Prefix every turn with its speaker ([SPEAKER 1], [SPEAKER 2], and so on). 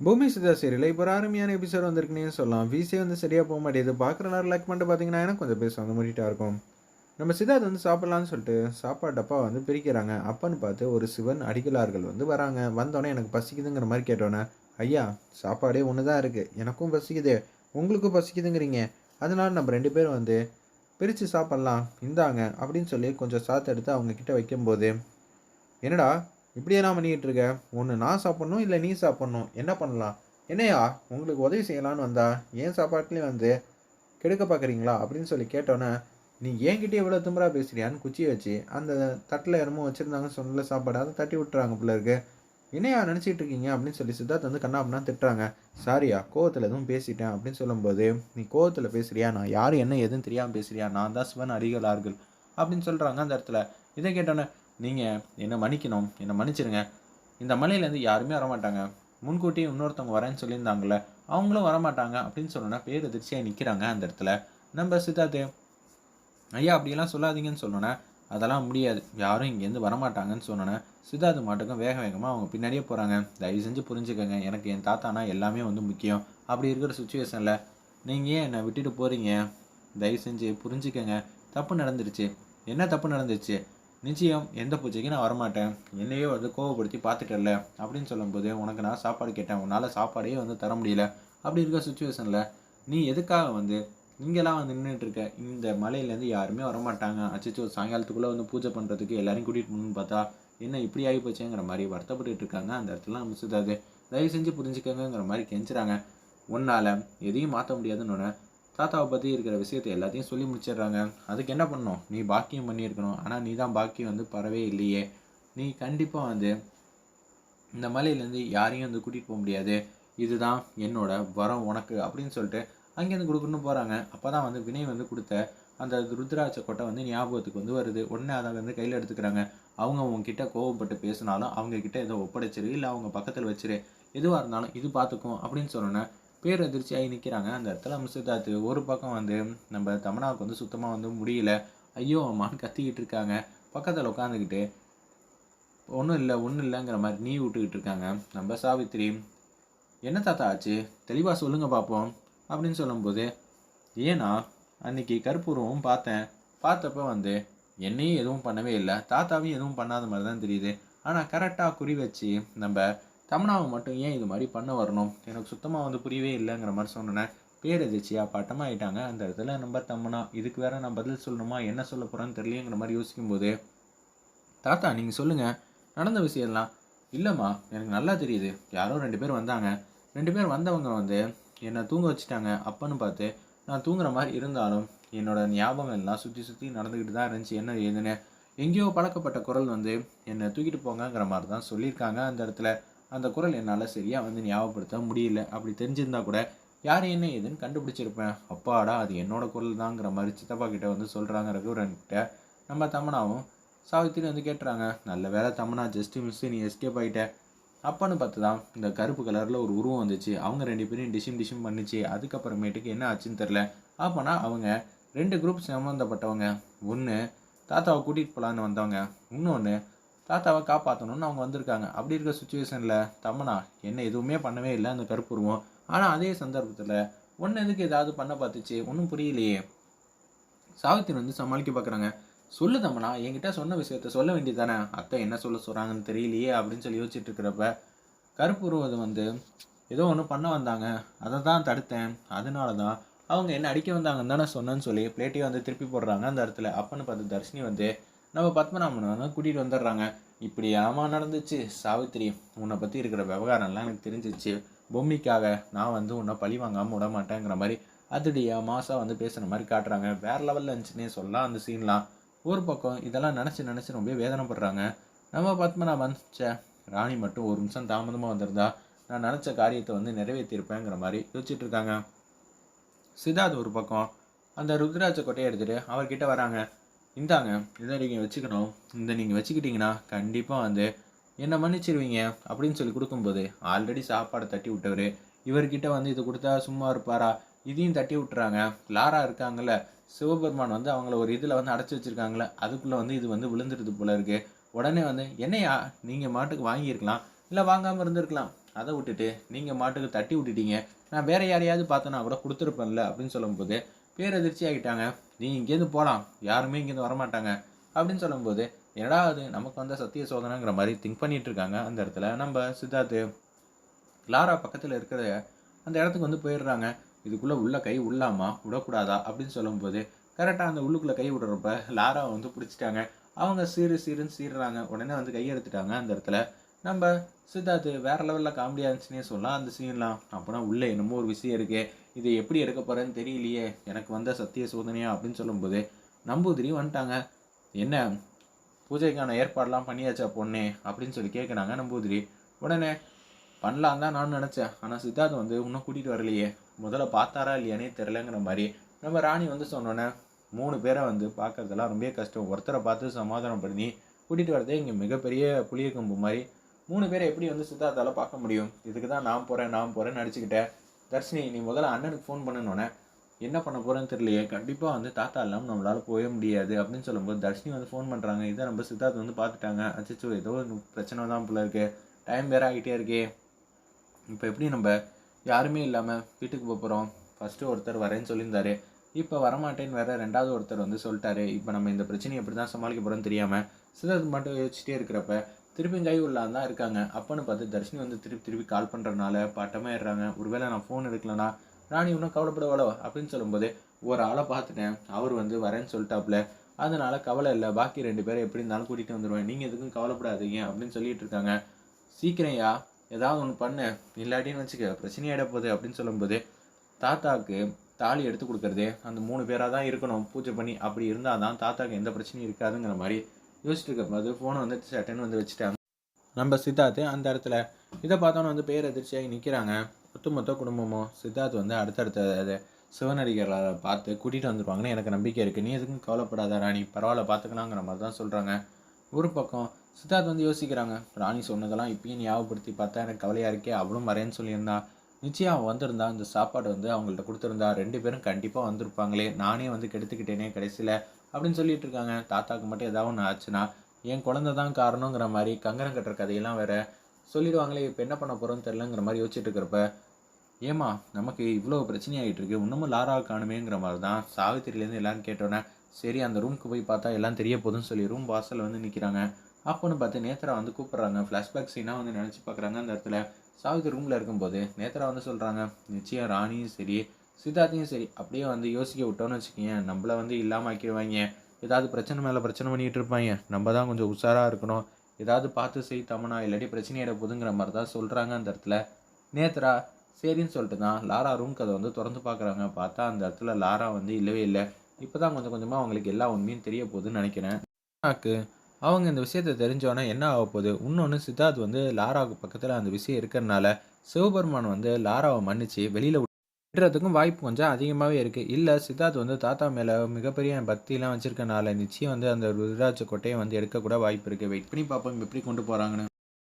[SPEAKER 1] பூமி சிதா சீரியல் இப்போ ஒரு அருமையான எபிசோட் வந்திருக்குன்னு சொல்லலாம். வீசே வந்து சரியாக போக மாட்டேது பார்க்குற நேரம் லைக் பண்ணிட்டு பார்த்தீங்கன்னா எனக்கு கொஞ்சம் பேச வந்து மூடிட்டா இருக்கும். நம்ம சித்தார்த் வந்து சாப்பிட்லான்னு சொல்லிட்டு சாப்பாடு டப்பா வந்து பிரிக்கிறாங்க. அப்பன்னு பார்த்து ஒரு சிவன் அடிகளார்கள் வந்து வராங்க. வந்தோடனே எனக்கு பசிக்குதுங்கிற மாதிரி கேட்டோன்னே ஐயா சாப்பாடே ஒன்று தான் இருக்குது எனக்கும் பசிக்குது. உங்களுக்கும் பசிக்குதுங்கிறீங்க. அதனால் நம்ம ரெண்டு பேரும் வந்து பிரித்து சாப்பிட்லாம். இந்தாங்க. அப்படின்னு சொல்லி கொஞ்சம் சாத்து எடுத்து அவங்க வைக்கும்போது என்னடா இப்படியெல்லாம் பண்ணிக்கிட்டு இருக்க ஒன்று நான் சாப்பிட்ணும் இல்லை நீ சாப்பிட்ணும். என்ன பண்ணலாம்? என்னையா உங்களுக்கு உதவி செய்யலான்னு வந்தா ஏன் சாப்பாட்டுலேயும் வந்து கெடுக்க பார்க்குறீங்களா? அப்படின்னு சொல்லி கேட்டோன்னே நீ என்கிட்ட எவ்வளோ திமிரா பேசுறியான்னு குச்சி வச்சு அந்த தட்டில் என்னமோ வச்சுருந்தாங்க சொன்னல சாப்பாடு அதை தட்டி விட்டுறாங்க பிள்ளைருக்கு என்னையா நினச்சிட்டு இருக்கீங்க? அப்படின்னு சொல்லி சித்தார்த் வந்து கண்ணா அப்படின்னா திட்டுறாங்க. சாரியா கோவத்தில் எதுவும் பேசிட்டேன் அப்படின்னு சொல்லும்போது நீ கோவத்தில் பேசுறியா? நான் யார் என்ன எதுவும் தெரியாமல் பேசுறியா? நான் தான் சிவன் அடிகளார்கள் அப்படின்னு சொல்கிறாங்க அந்த இடத்துல. இதை கேட்டோன்னே நீங்கள் என்னை மன்னிக்கணும் என்னை மன்னிச்சிருங்க. இந்த மலையிலேருந்து யாருமே வரமாட்டாங்க. முன்கூட்டி இன்னொருத்தவங்க வரேன்னு சொல்லியிருந்தாங்கல்ல அவங்களும் வரமாட்டாங்க அப்படின்னு சொன்னோன்னா பேர் எதிர்ச்சியாக நிற்கிறாங்க அந்த இடத்துல. நம்ம சித்தார்த்து ஐயா அப்படியெல்லாம் சொல்லாதீங்கன்னு சொன்னோன்னே அதெல்லாம் முடியாது. யாரும் இங்கேருந்து வரமாட்டாங்கன்னு சொன்னோன்னே சித்தார்த்து மாட்டுக்கும் வேக வேகமாக அவங்க பின்னாடியே போகிறாங்க தயவு செஞ்சு புரிஞ்சுக்கோங்க. எனக்கு என் தாத்தானா எல்லாமே வந்து முக்கியம். அப்படி இருக்கிற சுச்சுவேஷனில் நீங்கள் ஏன் என்னை விட்டுட்டு போகிறீங்க தயவு செஞ்சு புரிஞ்சுக்கங்க. தப்பு நடந்துருச்சு. என்ன தப்பு நடந்துருச்சு? நிச்சயம் எந்த பூஜைக்கு நான் வரமாட்டேன். என்னையே வந்து கோவப்படுத்தி பார்த்துட்டல அப்படின்னு சொல்லும்போது உனக்கு நான் சாப்பாடு கேட்டேன். உன்னால் சாப்பாடே வந்து தர முடியல. அப்படி இருக்க சுச்சுவேஷனில் நீ எதுக்காக வந்து இங்கெல்லாம் வந்து நின்றுட்டு இருக்க இந்த மலையிலேருந்து யாருமே வரமாட்டாங்க. அச்சோ சாயங்காலத்துக்குள்ளே வந்து பூஜை பண்ணுறதுக்கு எல்லாரையும் கூட்டிகிட்டு போகணும்னு பார்த்தா என்ன இப்படி ஆகி போச்சேங்கிற மாதிரி வருத்தப்பட்டு இருக்காங்க. அந்த இடத்துல நம்ம சித்தாது தயவு செஞ்சு புரிஞ்சுக்கங்கிற மாதிரி கெஞ்சுறாங்க. உன்னால் எதையும் மாற்ற முடியாதுன்னு தாத்தாவை பற்றி இருக்கிற விஷயத்தை எல்லாத்தையும் சொல்லி முடிச்சிடுறாங்க. அதுக்கு என்ன பண்ணணும்? நீ பாக்கியம் பண்ணியிருக்கணும். ஆனால் நீ தான் பாக்கியம் வந்து பரவே இல்லையே. நீ கண்டிப்பாக வந்து இந்த மலையிலேருந்து யாரையும் வந்து கூட்டிகிட்டு போக முடியாது. இதுதான் என்னோட வரம் உனக்கு அப்படின்னு சொல்லிட்டு அங்கேருந்து கொடுக்கணும்னு போகிறாங்க அப்போ தான் வந்து வினய் வந்து கொடுத்த அந்த ருத்ராட்ச கொட்டை வந்து ஞாபகத்துக்கு வந்து வருது. உடனே அதை வந்து கையில் எடுத்துக்கிறாங்க. அவங்க உங்ககிட்ட கோவப்பட்டு பேசினாலும் அவங்க கிட்ட ஏதோ ஒப்படைச்சிரு இல்லை அவங்க பக்கத்தில் வச்சிரு. எதுவாக இருந்தாலும் இது பார்த்துக்கும் அப்படின்னு சொன்னோன்னே பேரதிர்ச்சியாகி நிற்கிறாங்க. அந்த இடத்துல சித்தார்த்து ஒரு பக்கம் வந்து நம்ம தமனாவுக்கு வந்து சுத்தமாக வந்து முடியல. ஐயோ அம்மான்னு கத்திக்கிட்டு இருக்காங்க. பக்கத்தில் உட்காந்துக்கிட்டு ஒன்றும் இல்லை ஒன்றும் இல்லைங்கிற மாதிரி நீ விட்டுக்கிட்டு இருக்காங்க. நம்ம சாவித்திரி என்ன தாத்தா ஆச்சு? தெளிவாக சொல்லுங்க பார்ப்போம் அப்படின்னு சொல்லும்போது ஏன்னா அன்னைக்கு கற்பூரமும் பார்த்தேன். பார்த்தப்ப வந்து என்னையும் எதுவும் பண்ணவே இல்லை. தாத்தாவையும் எதுவும் பண்ணாத மாதிரி தான் தெரியுது. ஆனால் கரெக்டாக குறி வச்சு நம்ம தமனாவை மட்டும் ஏன் இது மாதிரி பண்ண வரணும்? எனக்கு சுத்தமாக வந்து புரியவே இல்லைங்கிற மாதிரி சொன்னேன். பேரெதிர்ச்சியாக பட்டமாக ஆயிட்டாங்க அந்த இடத்துல நம்ம தம்மனா இதுக்கு வேற நான் பதில் சொல்லணுமா? என்ன சொல்ல போகிறேன்னு தெரியலங்கிற மாதிரி யோசிக்கும்போது தாத்தா நீங்கள் சொல்லுங்கள் நடந்த விஷயம்லாம். இல்லைம்மா எனக்கு நல்லா தெரியுது. யாரோ ரெண்டு பேர் வந்தாங்க. ரெண்டு பேர் வந்தவங்க வந்து என்னை தூங்க வச்சுட்டாங்க. அப்பன்னு பார்த்து நான் தூங்குற மாதிரி இருந்தாலும் என்னோட ஞாபகம் எல்லாம் சுற்றி சுற்றி நடந்துக்கிட்டு தான் இருந்துச்சு. என்ன ஏதுன்னு. எங்கேயோ பழக்கப்பட்ட குரல் வந்து என்னை தூக்கிட்டு போங்கங்கிற மாதிரி தான் சொல்லியிருக்காங்க அந்த இடத்துல. அந்த குரல் என்னால் சரியாக வந்து ஞாபகப்படுத்த முடியல. அப்படி தெரிஞ்சிருந்தா கூட யார் என்ன ஏதுன்னு கண்டுபிடிச்சிருப்பேன். அப்பாடா அது என்னோட குரல் தாங்கிற மாதிரி சித்தப்பா கிட்ட வந்து சொல்கிறாங்க ரகுவரன்கிட்ட. நம்ம தமனாவும் சாவித்திரி வந்து கேட்டுறாங்க நல்ல வேலை தமனா ஜஸ்ட் மிஸ் நீ எஸ்கேப் ஆகிட்ட அப்பன்னு பார்த்து தான் இந்த கருப்பு கலரில் ஒரு உருவம் வந்துச்சு. அவங்க ரெண்டு பேரும் டிஷிம் டிஷிம் பண்ணிச்சு. அதுக்கப்புறமேட்டுக்கு என்ன ஆச்சுன்னு தெரில அப்போனா அவங்க ரெண்டு குரூப் சம்மந்தப்பட்டவங்க ஒன்று தாத்தாவை கூட்டிகிட்டு போகலான்னு வந்தவங்க. இன்னொன்று தாத்தாவை காப்பாற்றணும்னு அவங்க வந்திருக்காங்க. அப்படி இருக்க சுச்சுவேஷனில் தம்மனா என்ன எதுவுமே பண்ணவே இல்லை அந்த கருப்புருவம். ஆனால் அதே சந்தர்ப்பத்தில் ஒன்று எதுக்கு ஏதாவது பண்ண பார்த்துச்சு? ஒன்றும் புரியலையே. சாவித்திரி வந்து சமாளிக்க பார்க்குறாங்க. சொல்லு தம்மனா என்கிட்ட சொன்ன விஷயத்த சொல்ல வேண்டியது தானே அத்தை என்ன சொல்ல சொல்கிறாங்கன்னு தெரியலையே அப்படின்னு சொல்லி யோசிச்சுட்டு இருக்கிறப்ப கருப்புருவது வந்து ஏதோ ஒன்று பண்ண வந்தாங்க. அதை தான் தடுத்தேன். அதனால தான் அவங்க என்ன அடிக்க வந்தாங்கன்னு தானே சொன்னேன்னு சொல்லி பிளேட்டையும் வந்து திருப்பி போடுறாங்க அந்த இடத்துல. அப்பன்னு பார்த்து தர்ஷினி வந்து நம்ம பத்மநாபன் வந்து கூட்டிகிட்டு வந்துடுறாங்க. இப்படி ஆமா நடந்துச்சு. சாவித்திரி உன்னை பற்றி இருக்கிற விவகாரம்லாம் எனக்கு தெரிஞ்சிச்சு. பொம்மிக்காக நான் வந்து உன்னை பழி வாங்காமல் விட மாட்டேங்கிற மாதிரி அதிடியா மாசா வந்து பேசுகிற மாதிரி காட்டுறாங்க. வேற லெவலில் இருந்துச்சுன்னே சொல்லலாம் அந்த சீன்லாம் ஒரு பக்கம் இதெல்லாம் நினச்சி நினச்சி ரொம்ப வேதனைப்படுறாங்க. நம்ம பத்மநாபன் சே ராணி மட்டும் ஒரு நிமிஷம் தாமதமாக வந்திருந்தா நான் நினச்ச காரியத்தை வந்து நிறைவேற்றிருப்பேங்கிற மாதிரி யோசிச்சுட்டு இருக்காங்க. சித்தார்த் ஒரு பக்கம் அந்த ருத்ராட்ச கொட்டையை எடுத்துகிட்டு அவர்கிட்ட வராங்க. இந்தாங்க இதை நீங்கள் வச்சுக்கணும். இந்த நீங்கள் வச்சுக்கிட்டிங்கன்னா கண்டிப்பாக வந்து என்னை மன்னிச்சிருவீங்க அப்படின்னு சொல்லி கொடுக்கும்போது ஆல்ரெடி சாப்பாடை தட்டி விட்டவர் இவர்கிட்ட வந்து இது கொடுத்தா சும்மா இருப்பாரா? இதையும் தட்டி விட்டுறாங்க. லாரா இருக்காங்கல்ல சிவபெருமான் வந்து அவங்கள ஒரு இதில் வந்து அடைச்சி வச்சிருக்காங்களே அதுக்குள்ளே வந்து இது வந்து விழுந்துருது போல இருக்குது உடனே வந்து என்னையா நீங்கள் மாட்டுக்கு வாங்கியிருக்கலாம் இல்லை வாங்காமல் இருந்திருக்கலாம். அதை விட்டுட்டு நீங்கள் மாட்டுக்கு தட்டி விட்டுட்டீங்க. நான் வேறு யாரையாவது பார்த்தேன்னா கூட கொடுத்துருப்பேன்ல அப்படின்னு சொல்லும்போது பேரதிர்ச்சி ஆகிட்டாங்க. நீ இங்கேருந்து போகலாம் யாருமே இங்கேருந்து வரமாட்டாங்க. அப்படின்னு சொல்லும்போது என்னடா அது? நமக்கு வந்த சத்திய சோதனைங்கிற மாதிரி திங்க் பண்ணிட்டு இருக்காங்க அந்த இடத்துல. நம்ம சித்தார்த்து லாரா பக்கத்தில் இருக்கிற அந்த இடத்துக்கு வந்து போயிடுறாங்க. இதுக்குள்ளே உள்ள கை உள்ளாமா? விடக்கூடாதா? அப்படின்னு சொல்லும்போது கரெக்டாக அந்த உள்ளுக்குள்ளே கை விடுறப்ப லாராவை வந்து பிடிச்சிட்டாங்க. அவங்க சீரு சீருன்னு சீடுறாங்க உடனே வந்து கையெடுத்துட்டாங்க அந்த இடத்துல. நம்ம சித்தார்த்து வேறு லெவலில் காமெடியாக இருந்துச்சுன்னே சொல்லலாம். அந்த சீன்லாம் அப்போனா உள்ளே என்னமோ ஒரு விஷயம் இருக்கே. இது எப்படி எடுக்க போகிறேன்னு தெரியலையே. எனக்கு வந்த சத்திய சோதனையா அப்படின்னு சொல்லும்போது நம்பூதிரி வந்துட்டாங்க. என்ன? பூஜைக்கான ஏற்பாடெலாம் பண்ணியாச்சா பொண்ணே? அப்படின்னு சொல்லி கேட்குறாங்க நம்பூதிரி. உடனே பண்ணலாம் தான் நான் நினச்சேன். ஆனால் சித்தார்த் வந்து இன்னும் கூட்டிகிட்டு வரலையே. முதல்ல பார்த்தாரா இல்லையானே தெரிலங்கிற மாதிரி நம்ம ராணி வந்து சொன்னோன்னே மூணு பேரை வந்து பார்க்குறதெல்லாம் ரொம்ப கஷ்டம். ஒருத்தரை பார்த்து சமாதானம் பண்ணி கூட்டிகிட்டு வரதே இங்கே மிகப்பெரிய புளிய கம்பு மாதிரி மூணு பேரை எப்படி வந்து சித்தார்த்தால பார்க்க முடியும்? இதுக்கு தான் நான் போகிறேன் நான் போகிறேன்னு நடிச்சுக்கிட்டேன் தர்ஷினி நீ முதல்ல அண்ணனுக்கு ஃபோன் பண்ணணுன்னே என்ன பண்ண போகிறேன்னு தெரியலையே. கண்டிப்பாக வந்து தாத்தா இல்லாமல் நம்மளால் போக முடியாது அப்படின்னு சொல்லும்போது தர்ஷினி வந்து ஃபோன் பண்ணுறாங்க இதை நம்ம சித்தார்த் வந்து பார்த்துட்டாங்க. அச்சோ ஏதோ பிரச்சனை தான் போல இருக்கு. டைம் வேற ஆகிட்டே இருக்கே. இப்போ எப்படி நம்ம யாருமே இல்லாமல் வீட்டுக்கு போக போகிறோம் ஃபஸ்ட்டு ஒருத்தர் வரேன்னு சொல்லியிருந்தாரு. இப்போ வரமாட்டேன்னு வேற ரெண்டாவது ஒருத்தர் வந்து சொல்லிட்டாரு. இப்போ நம்ம இந்த பிரச்சனையை எப்படி தான் சமாளிக்க போகிறோம்னு தெரியாமல் சித்தார்த் மட்டும் யோசிச்சுட்டே இருக்கிறப்ப திருப்பி கை தான் இருக்காங்க. அப்பன்னு பார்த்து தர்ஷினி வந்து திருப்பி திருப்பி கால் பண்ணுறனால பட்டமாயிடுறாங்க ஒருவேளை நான் ஃபோன் எடுக்கலனா ராணி இன்னும் கவலைப்படவாளோ? அப்படின்னு சொல்லும்போது ஒரு ஆளை பார்த்துட்டேன். அவர் வந்து வரேன்னு சொல்லிட்டாப்புல. அதனால கவலை இல்லை. பாக்கி ரெண்டு பேரும் எப்படி இருந்தாலும் கூட்டிகிட்டு வந்துடுவேன் நீங்கள் எதுக்கும் கவலைப்படாதீங்க அப்படின்னு சொல்லிட்டு இருக்காங்க. சீக்கிரம்யா ஏதாவது ஒன்று பண்ணு. இல்லாட்டின்னு வச்சுக்க பிரச்சனையாயிட போகுது அப்படின்னு சொல்லும்போது தாத்தாவுக்கு தாலி எடுத்து கொடுக்கறதே அந்த மூணு பேராக தான் இருக்கணும். பூஜை பண்ணி அப்படி இருந்தால் தான் தாத்தாவுக்கு எந்த பிரச்சனையும் இருக்காதுங்கிற மாதிரி யோசிச்சுட்டு இருக்கும்போது ஃபோனை வந்து சட்டன்னு வந்து வச்சுட்டாங்க. நம்ம சித்தார்த்து அந்த இடத்துல. இதை பார்த்தோன்னு வந்து பேர் எதிர்ச்சியாகி நிற்கிறாங்க ஒட்டுமொத்த குடும்பமும் சித்தார்த் வந்து அடுத்தடுத்த அது சிவநடிகர்களை பார்த்து கூட்டிகிட்டு வந்துருவாங்கன்னு எனக்கு நம்பிக்கை இருக்குது நீ எதுக்கும் கவலைப்படாத ராணி பரவாயில்ல பார்த்துக்கலாங்கிற மாதிரி தான் சொல்கிறாங்க ஒரு பக்கம் சித்தார்த் வந்து யோசிக்கிறாங்க. ராணி சொன்னதெல்லாம் இப்பயும் ஞாபகப்படுத்தி பார்த்தா எனக்கு கவலையாக இருக்கே அவளும் வரேன்னு சொல்லியிருந்தா. நிச்சயம் அவன் வந்திருந்தா அந்த சாப்பாடு வந்து அவங்கள்ட்ட கொடுத்துருந்தா. ரெண்டு பேரும் கண்டிப்பாக வந்திருப்பாங்களே. நானே வந்து கெடுத்துக்கிட்டேனே கடைசியில். அப்படின்னு சொல்லிட்டு இருக்காங்க. தாத்தாக்கு மட்டும் ஏதாவது ஒன்று ஆச்சுன்னா என் குழந்தை தான் காரணங்கிற மாதிரி கங்கரம் கட்டுற கதையெல்லாம் வேற சொல்லிடுவாங்களே இப்போ என்ன பண்ண போகிறோம்னு தெரிலங்கிற மாதிரி யோசிச்சுட்டு இருக்கிறப்ப ஏமா நமக்கு இவ்வளோ பிரச்சனையாகிட்டு இருக்கு இன்னமும் லாரா காணுமேங்கிற மாதிரி தான் சாவித்திரிலேருந்து எல்லாரும் கேட்டோன்னே சரி அந்த ரூமுக்கு போய் பார்த்தா எல்லாம் தெரிய போகுதுன்னு சொல்லி ரூம் வாசலில் வந்து நிற்கிறாங்க அப்போன்னு பார்த்து நேத்ரா வந்து கூப்பிட்றாங்க. ஃப்ளாஷ்பேக் சீனாக வந்து நினச்சி பார்க்குறாங்க அந்த இடத்துல. சாவித்திரி ரூமில் இருக்கும்போது நேத்ரா வந்து சொல்கிறாங்க நிச்சயம் ராணியும் சரி சித்தார்த்தையும் சரி அப்படியே வந்து யோசிக்க விட்டோன்னு வச்சுக்கோங்க நம்மள வந்து இல்லாமல் ஆக்கிடுவாங்க ஏதாவது பிரச்சனை மேலே பிரச்சனை பண்ணிகிட்டு இருப்பாங்க நம்ம தான் கொஞ்சம் உஷாராக இருக்கணும். ஏதாவது பார்த்து செய் தமனா இல்லாட்டி பிரச்சனையிட போதுங்கிற மாதிரி தான் சொல்கிறாங்க அந்த இடத்துல. நேத்ரா சரின்னு சொல்லிட்டு தான் லாரா ரூம் கதை வந்து திறந்து பார்க்குறாங்க. பார்த்தா அந்த இடத்துல லாரா வந்து இல்லவே இல்லை. இப்போ தான் கொஞ்சம் கொஞ்சமாக அவங்களுக்கு எல்லா உண்மையும் தெரிய போகுதுன்னு நினைக்கிறேன். அவங்க இந்த விஷயத்தை தெரிஞ்சோன்னே என்ன ஆக போகுது? இன்னொன்று சித்தார்த் வந்து லாராவுக்கு பக்கத்தில் அந்த விஷயம் இருக்கிறனால சிவபெருமான் வந்து லாராவை மன்னிச்சு வெளியில் விடுறதுக்கும் வாய்ப்பு கொஞ்சம் அதிகமாகவே இருக்குது இல்லை சித்தார்த் வந்து தாத்தா மேலே மிகப்பெரிய பக்தியெலாம் வச்சுருக்கனால நிச்சயம் வந்து அந்த ருத்ராட்ச கொட்டையை வந்து எடுக்கக்கூட வாய்ப்பு இருக்குது வெயிட் பண்ணி பார்ப்போம் எப்படி கொண்டு போகிறாங்கன்னு